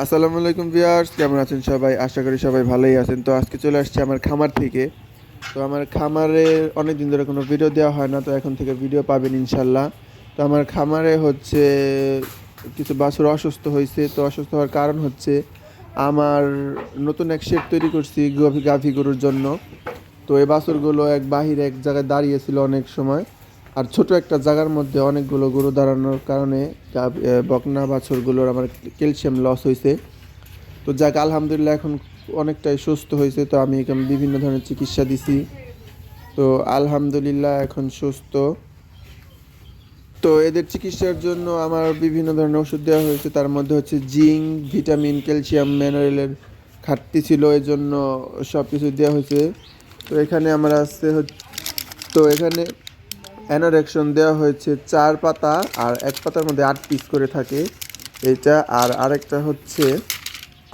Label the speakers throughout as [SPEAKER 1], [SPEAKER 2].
[SPEAKER 1] আসসালামু আলাইকুম ভিউয়ার্স, কেমন আছেন সবাই? আশা করি সবাই ভালোই আছেন। তো আজকে চলে আসছি আমার খামার থেকে। তো আমার খামারে অনেক দিন ধরে কোনো ভিডিও দেওয়া হয় না, তো এখন থেকে ভিডিও পাবেন ইনশাল্লাহ। তো আমার খামারে হচ্ছে কিছু বাছুর অসুস্থ হয়েছে, তো অসুস্থ হওয়ার কারণ হচ্ছে আমার নতুন এক শেড তৈরি করছি গাভি গাভি গরুর জন্য। তো এই বাছুরগুলো এক বাহিরে এক জায়গায় দাঁড়িয়েছিল অনেক সময়। আর ছোট একটা জায়গার মধ্যে অনেকগুলো গরু দাঁড়ানোর কারণে বকনা বাছুরগুলোর আমার ক্যালসিয়াম লস হয়েছে। তো যাক, আলহামদুলিল্লাহ এখন অনেকটাই সুস্থ হয়েছে। তো আমি এখানে বিভিন্ন ধরনের চিকিৎসা দিছি। তো আলহামদুলিল্লাহ এখন সুস্থ। তো এদের চিকিৎসার জন্য আমার বিভিন্ন ধরনের ওষুধ দেওয়া হয়েছে। তার মধ্যে হচ্ছে জিঙ্ক, ভিটামিন, ক্যালসিয়াম, মিনারেলের ঘাটতি ছিল এই জন্য সব কিছু দেওয়া হয়েছে। তো এখানে আমার হচ্ছে, তো এখানে অ্যানোরেকশন দেওয়া হয়েছে চার পাতা আর এক পাতার মধ্যে আট পিস করে থাকে এটা। আর আরেকটা হচ্ছে,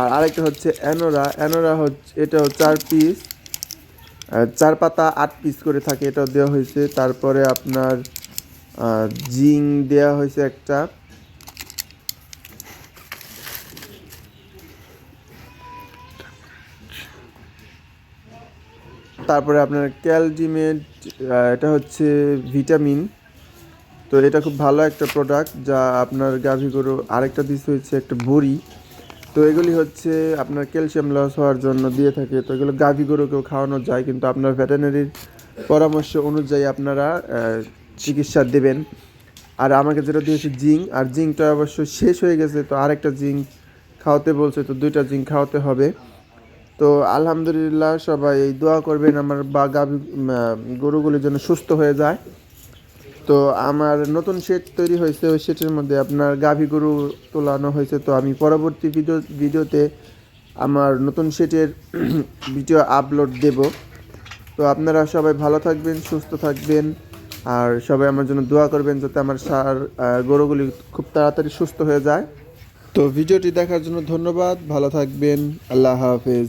[SPEAKER 1] আর আরেকটা হচ্ছে অ্যানোরা। অ্যানোরা হচ্ছে, এটাও চার পিস চার পাতা আট পিস করে থাকে, এটাও দেওয়া হয়েছে। তারপরে আপনার জিং দেওয়া হয়েছে একটা। তারপরে আপনার ক্যালডিমেট এটা হচ্ছে ভিটামিন। তো এটা খুব ভালো একটা প্রোডাক্ট যা আপনার গাভী গরু আরেকটা দিস হচ্ছে একটা বড়ি। তো এগুলি হচ্ছে আপনার ক্যালসিয়াম লস হওয়ার জন্য দিয়ে থাকে। তো এগুলো গাভী গরুকেও খাওয়ানো যায়, কিন্তু আপনার ভেটেনারির পরামর্শ অনুযায়ী আপনারা চিকিৎসা দেবেন। আর আমাকে যেটা দিয়েছে জিঙ্ক, আর জিঙ্কটা অবশ্য শেষ হয়ে গেছে, তো আরেকটা জিঙ্ক খাওয়াতে বলছে, তো দুইটা জিঙ্ক খাওয়াতে হবে। তো আলহামদুলিল্লাহ সবাই এই দোয়া করবেন আমার বা গাভী গরুগুলির জন্য সুস্থ হয়ে যায়। তো আমার নতুন শেড তৈরি হয়েছে, ওই শেডের মধ্যে আপনার গাভী গরু তোলানো হয়েছে। তো আমি পরবর্তী ভিডিও, ভিডিওতে আমার নতুন শেডের ভিডিও আপলোড দেব। তো আপনারা সবাই ভালো থাকবেন, সুস্থ থাকবেন, আর সবাই আমার জন্য দোয়া করবেন যাতে আমার সার গরুগুলি খুব তাড়াতাড়ি সুস্থ হয়ে যায়। তো ভিডিওটি দেখার জন্য ধন্যবাদ, ভালো থাকবেন, আল্লাহ হাফেজ।